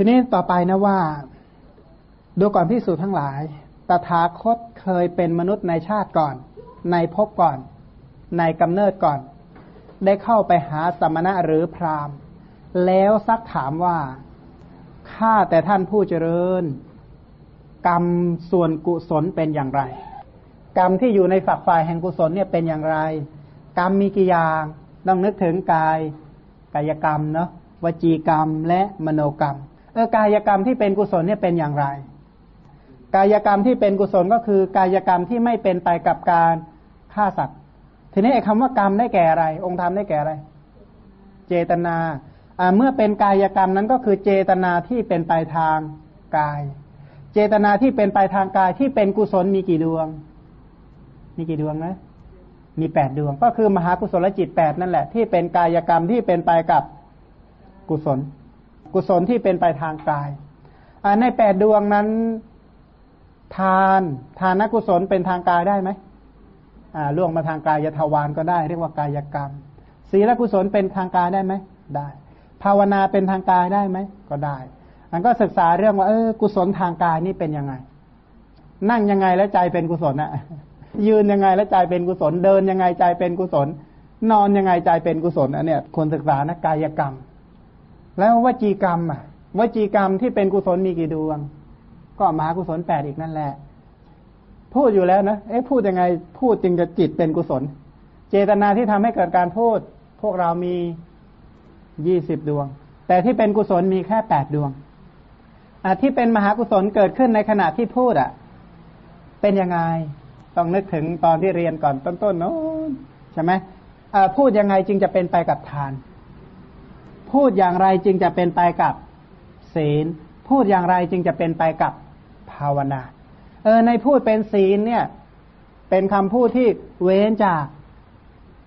ทีนี้ต่อไปนะว่า ดูก่อนพิสูจน์ทั้งหลาย ตถาคตเคยเป็นมนุษย์ในชาติก่อน ในภพก่อน ในกำเนิดก่อน ได้เข้าไปหาสมณะหรือพราหมณ์ แล้วซักถามว่าข้าแต่ท่านผู้เจริญ กรรมส่วนกุศลเป็นอย่างไร กรรมที่อยู่ในฝักฝ่ายแห่งกุศลเนี่ยเป็นอย่างไร กรรมมีกี่อย่างต้องนึกถึงกายกายกรรมเนาะวจีกรรมและมโนกรรม อกายกรรมที่เป็นกุศลเนี่ยเป็นอย่างไร กายกรรมที่เป็นกุศลก็คือกายกรรมที่ไม่เป็นไปกับการฆ่าสัตว์ ทีนี้ไอ้คำว่ากรรมได้แก่อะไร องค์ธรรมได้แก่อะไร เจตนาอ่าเมื่อเป็นกายกรรมนั้นก็คือเจตนาที่เป็นไปทางกาย เจตนาที่เป็นไปทางกายที่เป็นกุศลมีกี่ดวง มีกี่ดวงนะ มีแปดดวง ก็คือมหากุศลจิตแปดนั่นแหละที่เป็นกายกรรมที่เป็นไปกับกุศล กุศลที่เป็นไปทางกายในแปดดวงนั้นทานทานกุศลเป็นทางกายได้ไหมล่วงมาทางกายทวารก็ได้ เรียกว่ากายกรรม ศีลกุศลเป็นทางกายได้ไหมได้ ภาวนาเป็นทางกายได้ไหมก็ได้ มันก็ศึกษาเรื่องว่าเออกุศลทางกายนี่เป็นยังไง นั่งยังไงแล้วใจเป็นกุศลอะยืนยังไงแล้วใจเป็นกุศล เดินยังไงใจเป็นกุศล นอนยังไงใจเป็นกุศลอันเนี้ยคนศึกษานะกายกรรม แล้ววจีกรรมอะวจีกรรมที่เป็นกุศลมีกี่ดวง ก็มหากุศลแปดอีกนั่นแหละ พูดอยู่แล้วนะเอ๊ะพูดยังไงพูดจึงจะจิตเป็นกุศล เจตนาที่ทำให้เกิดการพูด พวกเรามียี่สิบดวง แต่ที่เป็นกุศลมีแค่แปดดวงอะที่เป็นมหากุศลเกิดขึ้นในขณะที่พูดอะ เป็นยังไง ต้องนึกถึงตอนที่เรียนก่อนต้นๆโน้นใช่ไหมพูดยังไงจึงจะเป็นไปกับทาน พูดอย่างไรจึงจะเป็นไปกับศีล พูดอย่างไรจึงจะเป็นไปกับภาวนา เออในพูดเป็นศีลเนี่ย เป็นคำพูดที่เว้นจาก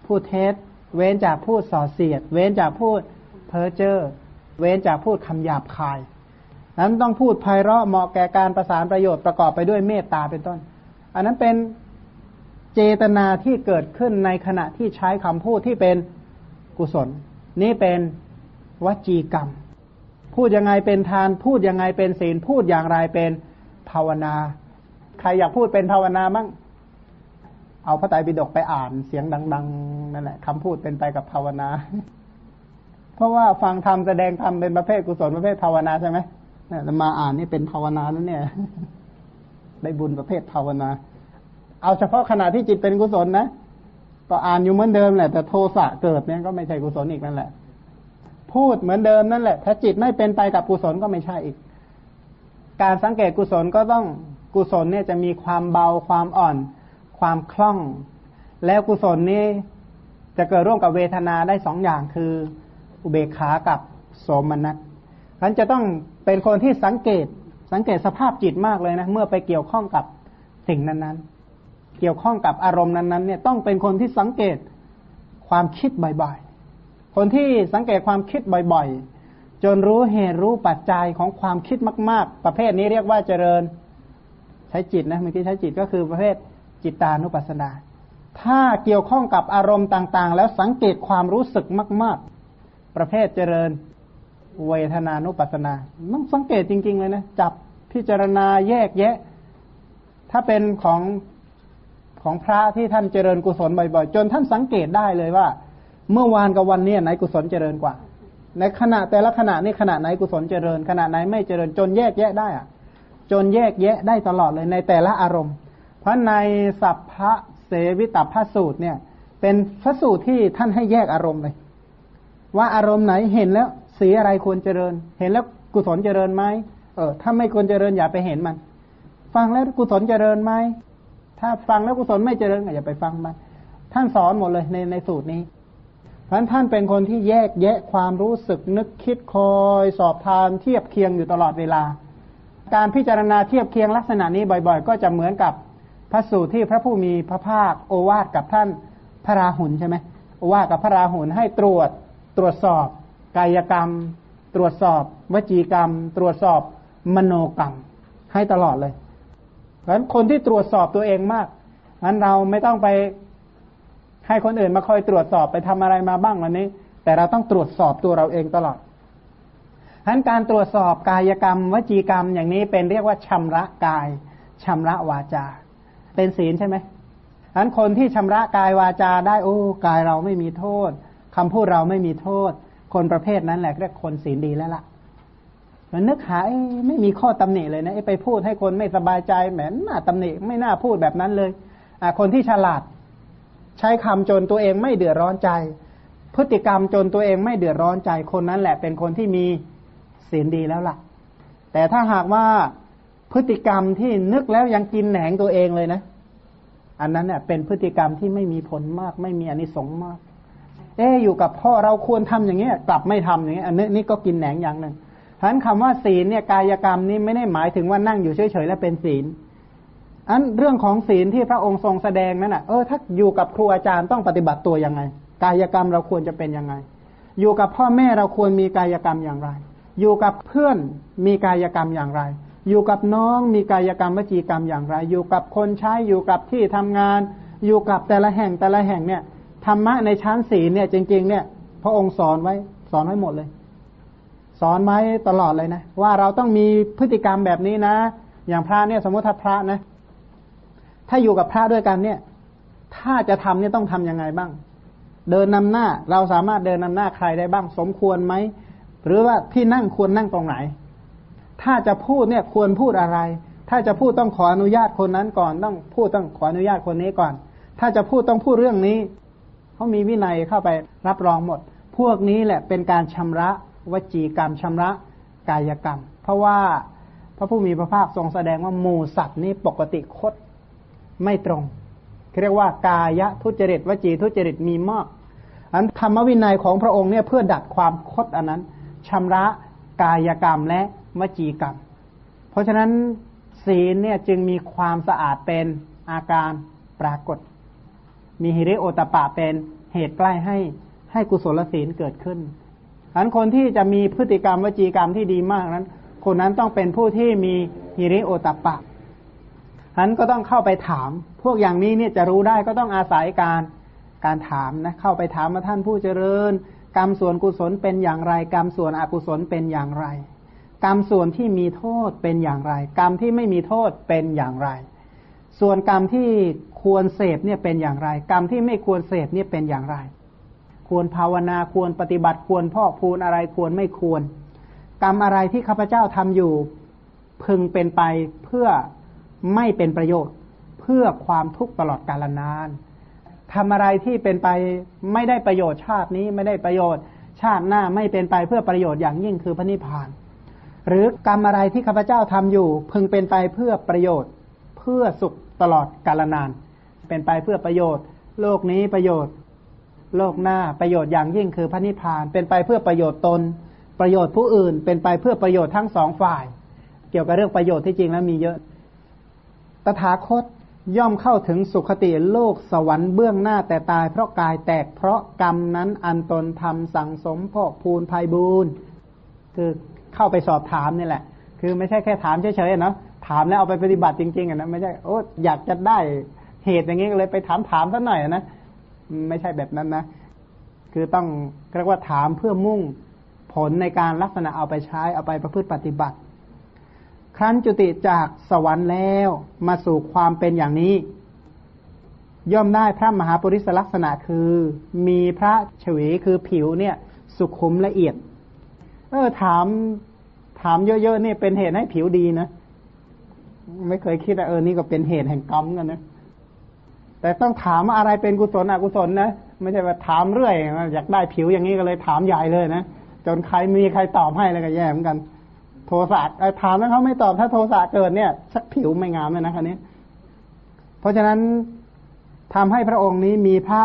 พูดเท็จ เว้นจากพูดส่อเสียด เว้นจากพูดเพ้อเจ้อเว้นจากพูดคำหยาบคาย นั้นต้องพูดไพเราะเหมาะแก่การประสานประโยชน์ประกอบไปด้วยเมตตาเป็นต้น อันนั้นเป็นเจตนาที่เกิดขึ้นในขณะที่ใช้คำพูดที่เป็นกุศล นี่เป็น วจีกรรม พูดยังไงเป็นทาน พูดยังไงเป็นศีล พูดอย่างไรเป็นภาวนา ใครอยากพูดเป็นภาวนาบ้างเอาพระไตรปิฎกไปอ่านเสียงดัง ๆ นั่นแหละคำพูดเป็นไปกับภาวนา เพราะว่าฟังธรรมแสดงธรรมเป็นประเภทกุศลประเภทภาวนาใช่ไหมเนี่ยมาอ่านนี่เป็นภาวนาแล้วเนี่ย ได้บุญประเภทภาวนา เอาเฉพาะขณะที่จิตเป็นกุศลนะก็อ่านอยู่เหมือนเดิมแหละแต่โทสะเกิดเนี่ยก็ไม่ใช่กุศลอีกนั่นแหละ พูดเหมือนเดิมนั่นแหละ ถ้าจิตไม่เป็นไปกับกุศลก็ไม่ใช่อีก การสังเกตกุศลก็ต้องกุศลเนี่ยจะมีความเบาความอ่อน ความคล่อง แล้วกุศลนี้จะเกิดร่วมกับเวทนาได้สองอย่างคืออุเบกขากับโสมนัสฉันจะต้องเป็นคนที่สังเกตสังเกตสภาพจิตมากเลยนะ เมื่อไปเกี่ยวข้องกับสิ่งนั้นๆ เกี่ยวข้องกับอารมณ์นั้นๆเนี่ยต้องเป็นคนที่สังเกตความคิดบ่อยๆ คนที่สังเกตความคิดบ่อยๆ จนรู้เหตุรู้ปัจจัยของความคิดมาก ๆ ประเภทนี้เรียกว่าเจริญใช้จิตนะเมื่อกี้ใช้จิตก็คือประเภทจิตตานุปัสสนา ถ้าเกี่ยวข้องกับอารมณ์ต่างๆ แล้วสังเกตความรู้สึกมาก ๆ ประเภทเจริญเวทนานุปัสนาต้องสังเกตจริง ๆ เลยนะ จับพิจารณาแยกแยะ ถ้าเป็นของของพระที่ท่านเจริญกุศลบ่อย ๆ จนท่านสังเกตได้เลยว่า เมื่อวานกับวันนี้ไหนกุศลเจริญกว่า ในขณะแต่ละขณะนี่ขณะไหนกุศลเจริญ ขณะไหนไม่เจริญจนแยกแยะได้อะจนแยกแยะได้ตลอดเลยในแต่ละอารมณ์ เพราะในสัพพะเสวิตพระสูตรเนี่ย เป็นพระสูตรที่ท่านให้แยกอารมณ์เลย ว่าอารมณ์ไหนเห็นแล้วสีอะไรควรเจริญ เห็นแล้วกุศลเจริญไหมเออถ้าไม่ควรเจริญอย่าไปเห็นมัน ฟังแล้วกุศลเจริญไหมถ้าฟังแล้วกุศลไม่เจริญอย่าไปฟังมัน ท่านสอนหมดเลยในในสูตรนี้ พราะท่านเป็นคนที่แยกแยะความรู้สึกนึกคิดคอยสอบทานเทียบเคียงอยู่ตลอดเวลา การพิจารณาเทียบเคียงลักษณะนี้บ่อยๆ ก็จะเหมือนกับพระสูตรที่พระผู้มีพระภาคโอวาทกับท่านพระราหุลใช่ไหมโอวาทกับพระราหุลให้ตรวจตรวจสอบ กายกรรม ตรวจสอบ วจีกรรม ตรวจสอบมโนกรรม ให้ตลอดเลย เพราะฉะนั้นคนที่ตรวจสอบตัวเองมากนั้นเราไม่ต้องไป ให้คนอื่นมาคอยตรวจสอบไปทำอะไรมาบ้างวันนี้ แต่เราต้องตรวจสอบตัวเราเองตลอดฉะนั้นการตรวจสอบกายกรรม วจีกรรมอย่างนี้เป็นเรียกว่าชำระกายชำระวาจา เป็นศีลใช่ไหมฉะนั้นคนที่ชำระกายวาจาได้โอ้กายเราไม่มีโทษคำพูดเราไม่มีโทษ คนประเภทนั้นแหละเรียกคนศีลดีแล้วล่ะมันนึกหาไม่มีข้อตำหนิเลยนะไปพูดให้คนไม่สบายใจแหมน่าตำหนิไม่น่าพูดแบบนั้นเลยอ่าคนที่ฉลาด ใช้คำจนตัวเองไม่เดือดร้อนใจ พฤติกรรมจนตัวเองไม่เดือดร้อนใจคนนั้นแหละเป็นคนที่มีศีลดีแล้วล่ะ แต่ถ้าหากว่าพฤติกรรมที่นึกแล้วยังกินแหนงตัวเองเลยนะ อันนั้นเนี่ยเป็นพฤติกรรมที่ไม่มีผลมาก ไม่มีอนิสงส์มาก เอ๊อยู่กับพ่อเราควรทำอย่างเงี้ยกลับไม่ทำอย่างเงี้ยอันนี้นี่ก็กินแหนงอย่างหนึ่งฉะนั้นคำว่าศีลเนี่ยกายกรรมนี้ไม่ได้หมายถึงว่านั่งอยู่เฉยๆแล้วเป็นศีล อันเรื่องของศีลที่พระองค์ทรงแสดงนั้นอะเออถ้าอยู่กับครูอาจารย์ต้องปฏิบัติตัวยังไง กายกรรมเราควรจะเป็นยังไง อยู่กับพ่อแม่เราควรมีกายกรรมอย่างไร อยู่กับเพื่อนมีกายกรรมอย่างไร อยู่กับน้องมีกายกรรมวจีกรรมอย่างไร อยู่กับคนใช้อยู่กับที่ทำงาน อยู่กับแต่ละแห่งแต่ละแห่งเนี่ยธรรมะในชั้นศีลเนี่ยจริง ๆ เนี่ย พระองค์สอนไว้สอนไว้หมดเลย สอนไว้ตลอดเลยนะ ว่าเราต้องมีพฤติกรรมแบบนี้นะ อย่างพระเนี่ยสมมติถ้าพระนะ ถ้าอยู่กับพระด้วยกันเนี่ย ถ้าจะทำเนี่ยต้องทํำยังไงบ้าง เดินนำหน้า เราสามารถเดินนำหน้าใครได้บ้าง สมควรไหม หรือว่าที่นั่งควรนั่งตรงไหน ถ้าจะพูดเนี่ยควรพูดอะไร ถ้าจะพูดต้องขออนุญาตคนนั้นก่อน ต้องพูดต้องขออนุญาตคนนี้ก่อน ถ้าจะพูดต้องพูดเรื่องนี้เขามีวินัยเข้าไปรับรองหมด พวกนี้แหละเป็นการชำระวจีกรรมชำระกายกรรม เพราะว่าพระผู้มีพระภาคทรงแสดงว่าหมูสัตว์นี้ปกติคด ไม่ตรงเรียกว่ากายทุจริตวจีทุจริตมีมากอันธรรมวินัยของพระองค์เนี่ยเพื่อดัดความคดอันนั้นชำระกายกรรมและวจีกรรม เพราะฉะนั้นศีลเนี่ยจึงมีความสะอาดเป็นอาการปรากฏ มีฮิริโอตปะเป็นเหตุใกล้ให้ให้กุศลศีลเกิดขึ้นอันคนที่จะมีพฤติกรรมวจีกรรมที่ดีมากนั้น คนนั้นต้องเป็นผู้ที่มีฮิริโอตปะ อันก็ต้องเข้าไปถาม พวกอย่างนี้เนี่ยจะรู้ได้ก็ต้องอาศัยการการถามนะเข้าไปถามมาท่านผู้เจริญ กรรมส่วนกุศลเป็นอย่างไร กรรมส่วนอกุศลเป็นอย่างไร กรรมส่วนที่มีโทษเป็นอย่างไร กรรมที่ไม่มีโทษเป็นอย่างไร ส่วนกรรมที่ควรเสพเนี่ยเป็นอย่างไร กรรมที่ไม่ควรเสพเนี่ยเป็นอย่างไร ควรภาวนาควรปฏิบัติควรพ่อพูนอะไรควรไม่ควร กรรมอะไรที่ข้าพเจ้าทำอยู่ พึงเป็นไปเพื่อ ไม่เป็นประโยชน์เพื่อความทุกข์ตลอดกาลนานทำอะไรที่เป็นไปไม่ได้ประโยชน์ชาตินี้ไม่ได้ประโยชน์ ชาติหน้าไม่เป็นไปเพื่อประโยชน์อย่างยิ่งคือพระนิพพาน หรือกรรมอะไรที่ข้าพเจ้าทำอยู่ พึงเป็นไปเพื่อประโยชน์ เพื่อสุขตลอดกาลนาน เป็นไปเพื่อประโยชน์ โลกนี้ประโยชน์ โลกหน้าประโยชน์อย่างยิ่งคือพระนิพพาน เป็นไปเพื่อประโยชน์ตน ประโยชน์ผู้อื่น เป็นไปเพื่อประโยชน์ทั้งสองฝ่าย เกี่ยวกับเรื่องประโยชน์ที่จริงแล้วมีเยอะ ตถาคตย่อมเข้าถึงสุคติโลกสวรรค์เบื้องหน้าแต่ตายเพราะกายแตกเพราะกรรมนั้นอันตนทำสั่งสมพอกพูนภัยบูนคือเข้าไปสอบถามนี่แหละ คือไม่ใช่แค่ถามเฉยๆนะถามแล้วเอาไปปฏิบัติจริงๆอะนะไม่ใช่โอ้อยากจะได้เหตุอย่างนี้เลยไปถามถามซะหน่อยนะไม่ใช่แบบนั้นนะ คือต้องเรียกว่าถามเพื่อมุ่งผลในการลักษณะเอาไปใช้เอาไปประพฤติปฏิบัติ ครั้นจุติจากสวรรค์แล้วมาสู่ความเป็นอย่างนี้ ย่อมได้พระมหาปริศลักษณะคือ มีพระเฉวีคือผิวเนี่ย สุขุมละเอียด เออถาม ถามเยอะๆนี่เป็นเหตุให้ผิวดีนะ ไม่เคยคิดว่าเออนี่ก็เป็นเหตุแห่งกรรมกันนะ แต่ต้องถามว่าอะไรเป็นกุศลอกุศลนะไม่ใช่ว่าถามเรื่อยอยากได้ผิวอย่างนี้ก็เลยถามใหญ่เลยนะจนใครมีใครตอบให้แล้วก็แย่เหมือนกัน โทสะถามแล้วเขาไม่ตอบถ้าโทสะเกิดเนี่ย สักผิวไม่งามเลยนะคันนี้ เพราะฉะนั้นทำให้พระองค์นี้มีพระ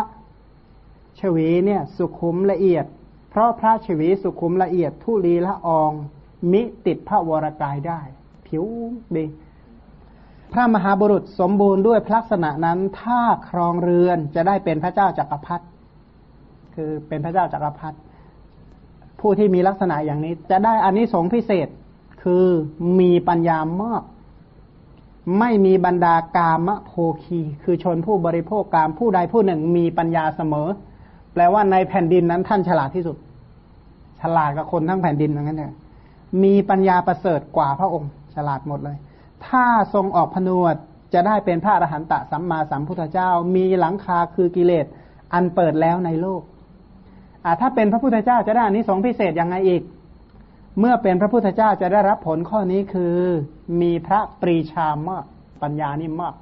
ชวีเนี่ย สุขุมละเอียด เพราะพระชวีสุขุมละเอียดทุลีละออง มิติดพระวรกายได้ ผิวดีพระมหาบุรุษสมบูรณ์ด้วยลักษณะนั้น ถ้าครองเรือนจะได้เป็นพระเจ้าจักรพรรดิคือเป็นพระเจ้าจักรพรรดิผู้ที่มีลักษณะอย่างนี้ จะได้อันนี้สงพิเศษ คือมีปัญญามาก ไม่มีบรรดากามโภคี คือชนผู้บริโภคกามผู้ใดผู้หนึ่งมีปัญญาเสมอ แปลว่าในแผ่นดินนั้นท่านฉลาดที่สุด ฉลาดกับคนทั้งแผ่นดินอย่างนั้นเนี่ยมีปัญญาประเสริฐกว่าพระองค์ ฉลาดหมดเลย ถ้าทรงออกผนวดจะได้เป็นพระอรหันตสัมมาสัมพุทธเจ้า มีหลังคาคือกิเลสอันเปิดแล้วในโลกอ่าถ้าเป็นพระพุทธเจ้าจะได้อันนี้สงพิเศษยังไงอีก เมื่อเป็นพระพุทธเจ้าจะได้รับผลข้อนี้คือ มีพระปรีชามาก ปัญญานี่มาก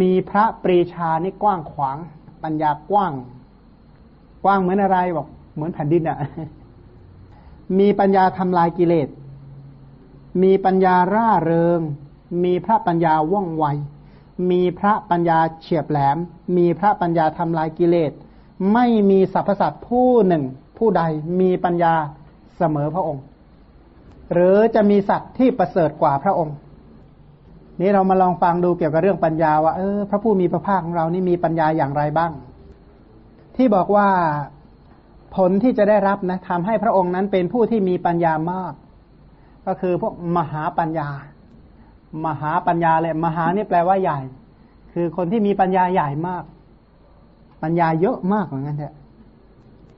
มีพระปรีชานี่กว้างขวาง ปัญญากว้าง กว้างเหมือนอะไรบอก เหมือนแผ่นดินอะ่ะ มีปัญญาทำลายกิเลส มีปัญญาร่าเริง มีพระปัญญาว่องไว มีพระปัญญาเฉียบแหลม มีพระปัญญาทำลายกิเลส ไม่มีสรรพสัตว์ผู้หนึ่ง ผู้ใดมีปัญญา เสมอพระองค์ หรือจะมีสัตว์ที่ประเสริฐกว่าพระองค์ นี้เรามาลองฟังดูเกี่ยวกับเรื่องปัญญาว่าเออพระผู้มีพระภาคของเรานี่มีปัญญาอย่างไรบ้าง ที่บอกว่าผลที่จะได้รับนะทำให้พระองค์นั้นเป็นผู้ที่มีปัญญามาก ก็คือพวกมหาปัญญา มหาปัญญาเลยมหานี่แปลว่าใหญ่ คือคนที่มีปัญญาใหญ่มาก ปัญญาเยอะมากเหมือนกันเถอะ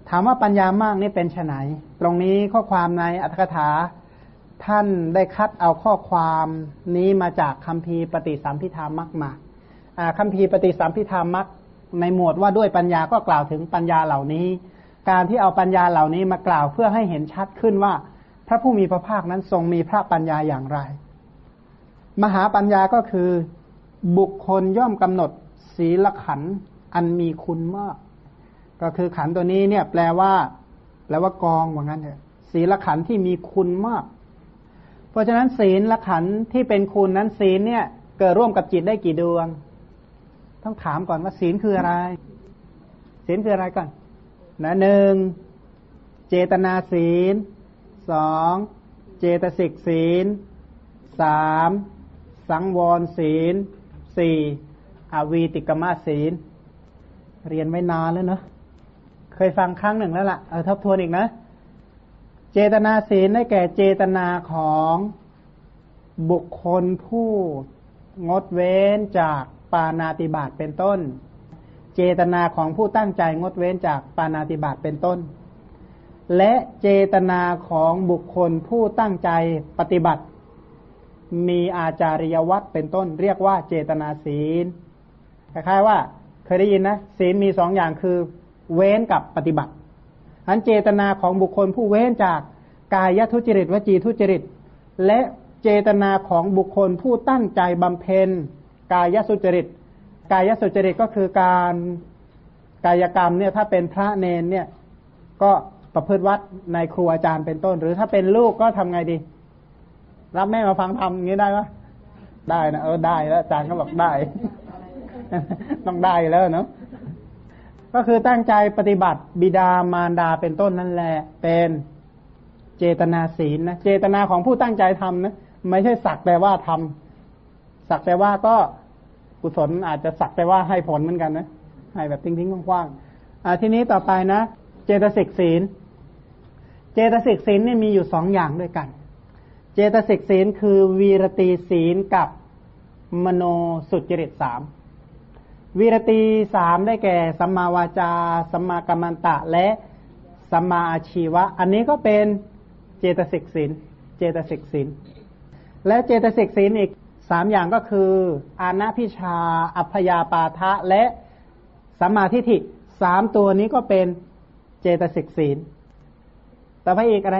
ถามว่าปัญญามากนี่เป็นไนตรงนี้ข้อความในอัตถกถา ท่านได้คัดเอาข้อความนี้มาจากคัมภีร์ปฏิสัมพิธามักมาคัมภีร์ปฏิสัมพิธามักในหมวดว่าด้วยปัญญาก็กล่าวถึงปัญญาเหล่านี้ การที่เอาปัญญาเหล่านี้มากล่าวเพื่อให้เห็นชัดขึ้นว่า พระผู้มีพระภาคนั้นทรงมีพระปัญญาอย่างไร มหาปัญญาก็คือบุคคลย่อมกำหนดศีลขันอันมีคุณมาก ก็คือขันตัวนี้เนี่ย แปลว่า แปลว่ากองว่างั้นเถอะศีลขันที่มีคุณมาก เพราะฉะนั้นศีลละขันที่เป็นคุณนั้นศีลเนี่ย เกิดร่วมกับจิตได้กี่ดวง ต้องถามก่อนว่าศีลคืออะไร ศีลคืออะไรก่อนนะหนึ่งเจตนาศีลสองเจตสิกศีลสามสังวรศีลสี่อวีติกมาศีล เรียนไม่นานแล้วเนาะ เคยฟังครั้งหนึ่งแล้วละ่ะเออทบทวนอีกนะ เจตนาศีลได้แก่เจตนาของบุคคลผู้งดเว้นจากปานาติบาตเป็นต้น เจตนาของผู้ตั้งใจงดเว้นจากปานาติบาตเป็นต้น และเจตนาของบุคคลผู้ตั้งใจปฏิบัติ มีอาจาริยวัตรเป็นต้น เรียกว่าเจตนาศีลคล้ายๆว่า เคยได้ยินนะศีลมีสองอย่างคือ เว้นกับปฏิบัติ อันเจตนาของบุคคลผู้เว้นจากกายทุจริตวจีทุจริต และเจตนาของบุคคลผู้ตั้งใจบำเพ็ญกายสุจริต กายสุจริตก็คือการกายกรรมเนี่ยถ้าเป็นพระเนนเนี่ยก็ประพฤติวัดในครูอาจารย์เป็นต้น หรือถ้าเป็นลูกก็ทำไงดี รับแม่มาฟังทำอย่างนี้ได้ไหมได้นะเออได้แล้วอาจารย์ก็บอกได้ ต้องได้แล้วเนาะ ก็คือตั้งใจปฏิบัติบิดามารดาเป็นต้นนั่นแหละ เป็นเจตนาศีลนะเจตนาของผู้ตั้งใจทำนะไม่ใช่สักแต่ว่าทำสักแต่ว่าก็กุศลอาจจะสักแต่ว่าให้ผลเหมือนกันนะให้แบบทิ้งๆกว้างๆทีนี้ต่อไปนะ เจตสิกศีล เจตสิกศีลนี่มีอยู่สองอย่างด้วยกัน เจตสิกศีลคือวีรตีศีลกับมโนสุจริตสาม วีรตีสามได้แก่สัมมาวาจา สัมมากัมมันตะ และสัมมาอาชีวะ อันนี้ก็เป็นเจตสิกศีลเจตสิกศีลและเจตสิกศีลอีกสามอย่างก็คือ อานาพิชา อัพยาปาทะ และสัมมาทิฏฐิสามตัวนี้ก็เป็นเจตสิกศีลต่อไปอีกอะไร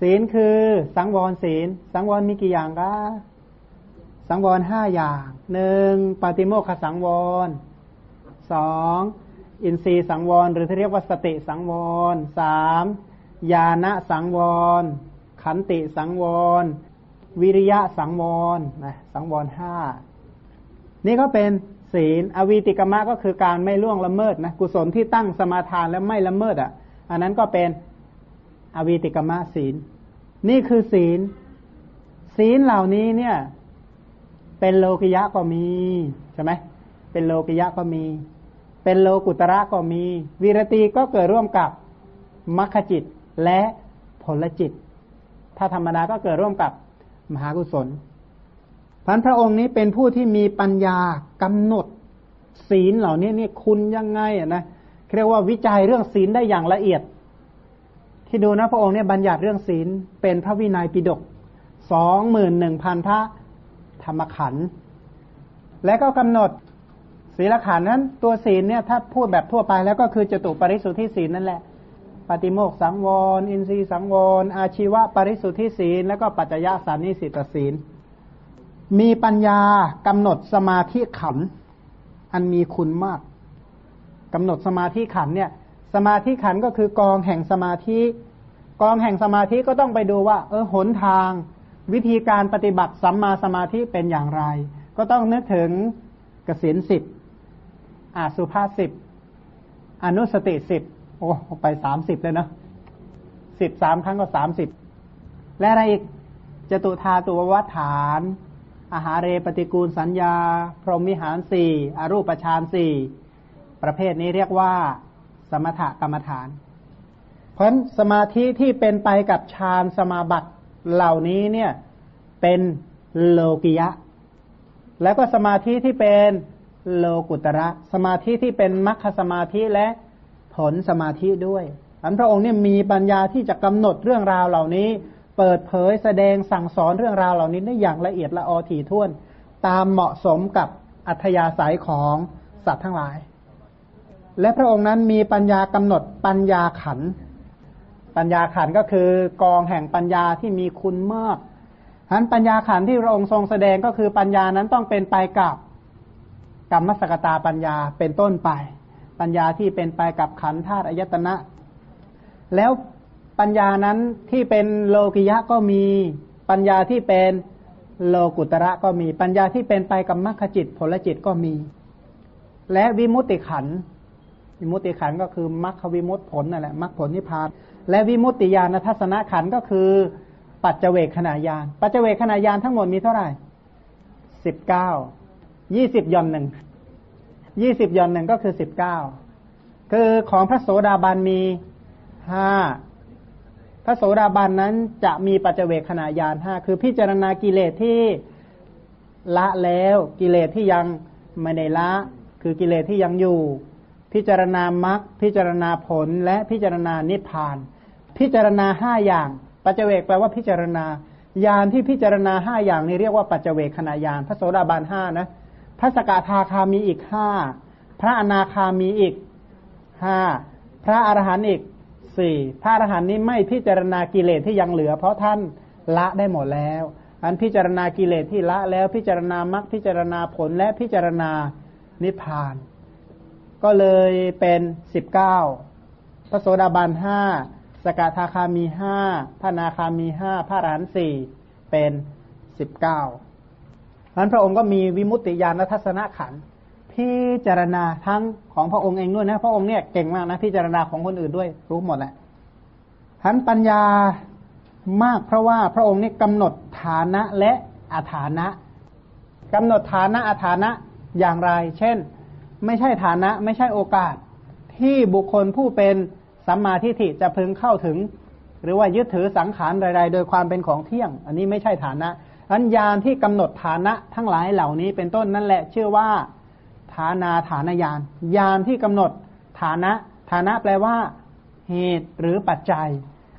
ศีลคือสังวรศีล สังวรมีกี่อย่างก็ สังวรห้าอย่างหนึ่งปฏิโมขสังวรสองอินทรีสังวร หรือที่เรียกว่าสติสังวรสามญาณสังวร ขันติสังวร วิริยะสังวรนะสังวรห้านี่ก็เป็นศีลอวีติกมะก็คือการไม่ล่วงละเมิดนะกุศลที่ตั้งสมาทานแล้วไม่ละเมิดอะ อันนั้นก็เป็นอวีติกมะศีล นี่คือศีล ศีลเหล่านี้เนี่ย เป็นโลกิยะก็มีใช่ไหมเป็นโลกิยะก็มี เป็นโลกุตระก็มีวิรตีก็เกิดร่วมกับมัคคจิตและผลจิต ถ้าธรรมดาก็เกิดร่วมกับมหากุศลพันพระองค์นี้เป็นผู้ที่มีปัญญากำหนดศีลเหล่านี้นี่คุณยังไงอะนะเรียกว่าวิจัยเรื่องศีลได้อย่างละเอียด ที่ดูนะพระองค์เนี่ยบัญญัติเรื่องศีลเป็นพระวินัยปิฎกสองหมื่นหนึ่งพันพระ ธรรมขันธ์และก็กำหนดศีลขันธ์นั้น ตัวศีลเนี่ยถ้าพูดแบบทั่วไปแล้วก็คือจตุปริสุทธิศีลนั่นแหละ ปฏิโมกสังวร อินทรีย์สังวร อาชีวะปริสุทธิศีล แล้วก็ปัจจยสานิสิตศีล มีปัญญากำหนดสมาธิขันธ์อันมีคุณมากกำหนดสมาธิขันธ์เนี่ยสมาธิขันธ์ก็คือกองแห่งสมาธิ กองแห่งสมาธิก็ต้องไปดูว่า เออหนทาง วิธีการปฏิบัติสัมมาสมาธิเป็นอย่างไร ก็ต้องนึกถึงกสินสิบอาสุภาสิบอนุสติสิบโอ้ไปสามสิบเลยเนาะสิบสามครั้งก็สามสิบและอะไรอีกจตุธาตุวัฏฐาน อาหารเรปฏิกูลสัญญา พรหมิหารสี่อรูปฌานสี่ประเภทนี้เรียกว่า สมถกรรมฐาน เพราะสมาธิที่เป็นไปกับฌานสมาบัติ เหล่านี้เนี่ยเป็นโลกิยะ แล้วก็สมาธิที่เป็นโลกุตระ สมาธิที่เป็นมัคคสมาธิและผลสมาธิด้วยอันพระองค์เนี่ยมีปัญญาที่จะกำหนดเรื่องราวเหล่านี้ เปิดเผยแสดงสั่งสอนเรื่องราวเหล่านี้ได้อย่างละเอียดละออถี่ถ้วน ตามเหมาะสมกับอัธยาศัยของสัตว์ทั้งหลาย และพระองค์นั้นมีปัญญากำหนดปัญญาขัน ปัญญาขันก็คือกองแห่งปัญญาที่มีคุณมากฉะนั้นปัญญาขันที่พระองค์ทรงแสดงก็คือปัญญานั้นต้องเป็นไปกับกรรมสกตาปัญญาเป็นต้นไป ปัญญาที่เป็นไปกับขันธาตุอายตนะ แล้วปัญญานั้นที่เป็นโลกิยะก็มีปัญญาที่เป็นโลกุตระก็มีปัญญาที่เป็นไปกับมรรคจิตผลจิตก็มี และวิมุตติขันวิมุตติขันก็คือมรรควิมุตติผลนั่นแหละมรรคผลนิพพาน และวิมุตติญาณทัศนขันก็คือ ปัจเจเวกขณะยานปัจเจเวกขณะยานทั้งหมดมีเท่าไหร่สิบเก้ายี่สิบย่อนหนึ่งยี่สิบย่อนหนึ่งก็คือสิบเก้าคือของพระโสดาบันมีห้าพระโสดาบันนั้นจะมีปัจเจเวคขณะยานห้าคือพิจารณากิเลสที่ละแล้วกิเลสที่ยังไม่ได้ละ คือกิเลสที่ยังอยู่ พิจารณามรรคพิจารณาผลและพิจารณานิพพาน พิจารณาห้าอย่าง ปัจเจเวกแปลว่าพิจารณายานที่พิจารณาห้าอย่างนี้เรียกว่าปัจเจเวคขณะยานพระโสดาบันห้านะพระสกทาคามีอีกห้าพระอนาคามีอีกห้าพระอรหันต์อีกสี่พระอรหันต์นี้ไม่พิจารณากิเลสที่ยังเหลือ เพราะท่านละได้หมดแล้ว อันพิจารณากิเลสที่ละแล้วพิจารณามรรคพิจารณาผลและพิจารณานิพพาน ก็เลยเป็นสิบเก้าพระโสดาบันห้า สกทาคามีห้าพระนาคามีห้าพระรหันสี่เป็นสิบเก้านั้นพระองค์ก็มีวิมุตติญาณทัศนขันพิจารณาทั้งของพระองค์เองด้วยนะ พระองค์เนี่ยเก่งมากนะพิจารณาของคนอื่นด้วยรู้หมดแหละทันปัญญามากเพราะว่าพระองค์นี่กำหนดฐานะและอาฐานะกำหนดฐานะอาฐานะอย่างไร เช่น ไม่ใช่ฐานะไม่ใช่โอกาส ที่บุคคลผู้เป็น สัมมาทิฏฐิจะพึงเข้าถึง หรือว่ายึดถือสังขารใดๆ โดยความเป็นของเที่ยง อันนี้ไม่ใช่ฐานะอันยานที่กำหนดฐานะทั้งหลายเหล่านี้เป็นต้นนั่นแหละ ชื่อว่าฐานาฐานยานยานที่กำหนดฐานะ ฐานะแปลว่า เหตุหรือปัจจัย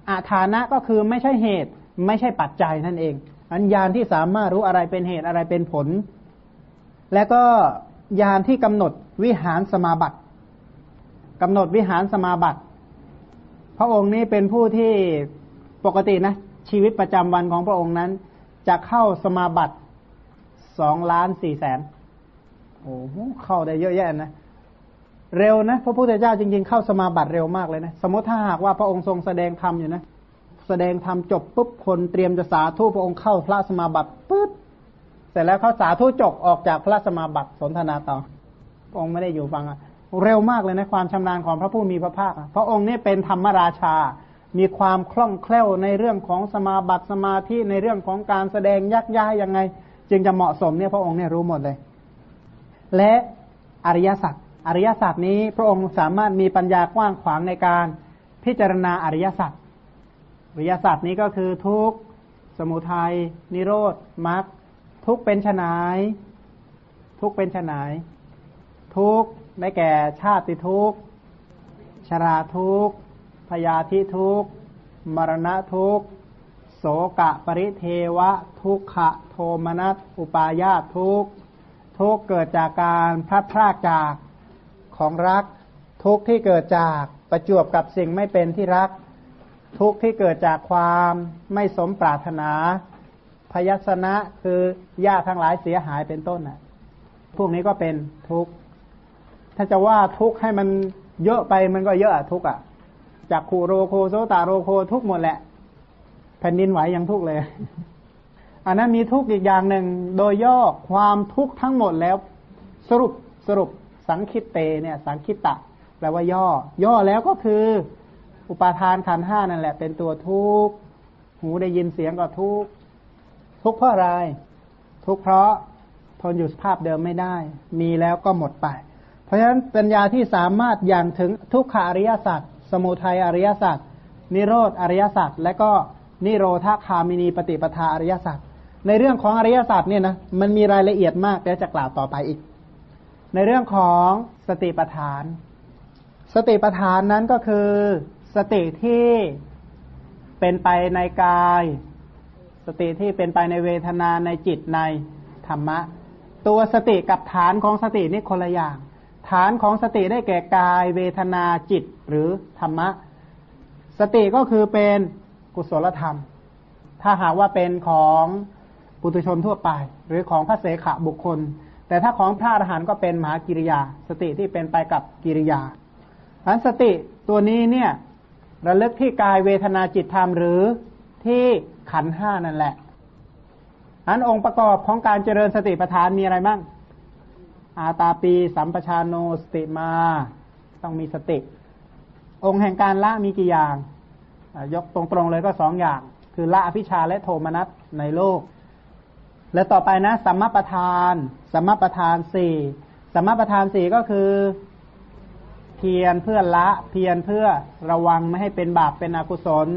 อาฐานะก็คือไม่ใช่เหตุ ไม่ใช่ปัจจัยนั่นเอง อันยานที่สามารถรู้อะไรเป็นเหตุอะไรเป็นผล และก็ยานที่กำหนดวิหารสมาบัติกำหนดวิหารสมาบัติ พระองค์นี้เป็นผู้ที่ปกตินะชีวิตประจำวันของพระองค์นั้น จะเข้าสมาบัติสองล้านสี่แสนโอ้โหเข้าได้เยอะแยะนะเร็วนะพระพุทธเจ้าจริง ๆ เข้าสมาบัติเร็วมากเลยนะสมมติถ้าหากว่าพระองค์ทรงแสดงธรรมอยู่นะแสดงธรรมจบปุ๊บคนเตรียมจะสาธุพระองค์เข้าพระสมาบัติปุ๊บเสร็จแล้วเขาสาธุจบออกจากพระสมาบัติสนทนาต่อพระองค์ไม่ได้อยู่ฟังอะ เร็วมากเลยนะความชำนาญของพระผู้มีพระภาคพระองค์นี่เป็นธรรมราชา มีความคล่องแคล่วในเรื่องของสมาบัติสมาธิในเรื่องของการแสดงยักย้ายยังไง จึงจะเหมาะสมเนี่ยพระองค์เนี่ยรู้หมดเลย และอริยสัจอริยสัจนี้พระองค์สามารถมีปัญญากว้างขวางในการพิจารณาอริยสัจอริยสัจนี้ก็คือทุกสมุทัยนิโรธมรรคทุกเป็นฉนาย ทุกเป็นฉนาย ทุก ได้แก่ชาติทุกชราทุกพยาธิทุกมรณะทุกข์ โสกะปริเทวะ ทุกขะโทมนัส อุปาญาตทุกข์ ทุกข์เกิดจากการพลัดพรากจากของรัก ทุกข์ที่เกิดจากประจวบกับสิ่งไม่เป็นที่รัก ทุกข์ที่เกิดจากความไม่สมปรารถนา พยัสนะคือญาติทั้งหลายเสียหายเป็นต้นน่ะ พวกนี้ก็เป็นทุกข์ ถ้าจะว่าทุกข์ให้มันเยอะไปมันก็เยอะอะทุกข์อะจากขูโรโคโซตาโรโคทุกหมดแหละ แผ่นดินไหวยังทุกข์เลย อันนั้นมีทุกข์อีกอย่างหนึ่งโดยย่อความทุกข์ทั้งหมดแล้ว สรุปสรุปสังคิตเตเนี่ย สังคิตะแปลว่าย่อ ย่อแล้วก็คือ อุปาทานขันห้านั่นแหละ เป็นตัวทุกข์หูได้ยินเสียงก็ทุกข์ทุกข์เพราะอะไร ทุกข์เพราะทนอยู่สภาพเดิมไม่ได้ มีแล้วก็หมดไป เพราะฉะนั้นปัญญาที่สามารถอย่างถึงทุกขาอริยสัจสมุทัยอริยสัจนิโรธอริยสัจและก็นิโรธาคามินีปฏิปทาอริยสัจในเรื่องของอริยสัจเนี่ยนะมันมีรายละเอียดมากเดี๋ยวจะกล่าวต่อไปอีก ในเรื่องของสติปัฏฐาน สติปัฏฐานนั้นก็คือสติที่เป็นไปในกาย สติที่เป็นไปในเวทนาในจิตในธรรมะ ตัวสติกับฐานของสตินี่คนละอย่าง ฐานของสติได้แก่กายเวทนาจิตหรือธรรมะ สติก็คือเป็นกุศลธรรม ถ้าหากว่าเป็นของปุถุชนทั่วไป หรือของพระเสขะบุคคล แต่ถ้าของพระอรหันต์ก็เป็นมหากิริยา สติที่เป็นไปกับกิริยาอันสติตัวนี้เนี่ยระลึกที่กายเวทนาจิตธรรมหรือที่ขันห้านั่นแหละอันองค์ประกอบของการเจริญสติปัฏฐานมีอะไรบ้าง อาตาปี สัมปชานโนสติมา ต้องมีสติ องค์แห่งการละมีกี่อย่าง ยกตรงๆเลยก็สองอย่าง คือละอภิชาและโทมนัสในโลก และต่อไปนะสัมมาประธาน สัมมาประธานสี่สัมมาประธานสี่ก็คือ เพียรเพื่อละเพียรเพื่อระวังไม่ให้เป็นบาปเป็นอกุศล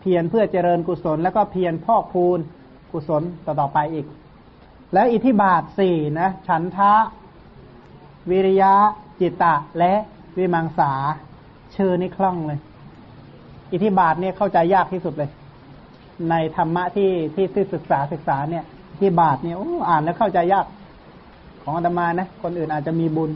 เพียรเพื่อเจริญกุศล แล้วก็เพียรพอกพูนกุศลต่อต่อไปอีกแล้วอิทธิบาทสี่นะ ฉันทะ วิริยะ จิตตะ และวิมังสา ชื่อนี่คล่องเลย อิทธิบาทเนี่ยเข้าใจยากที่สุดเลย ในธรรมะที่ที่ที่ศึกษาศึกษาเนี่ยอิทธิบาทเนี่ยโอ้อ่านแล้วเข้าใจยาก ของอาตมานะ คนอื่นอาจจะมีบุญ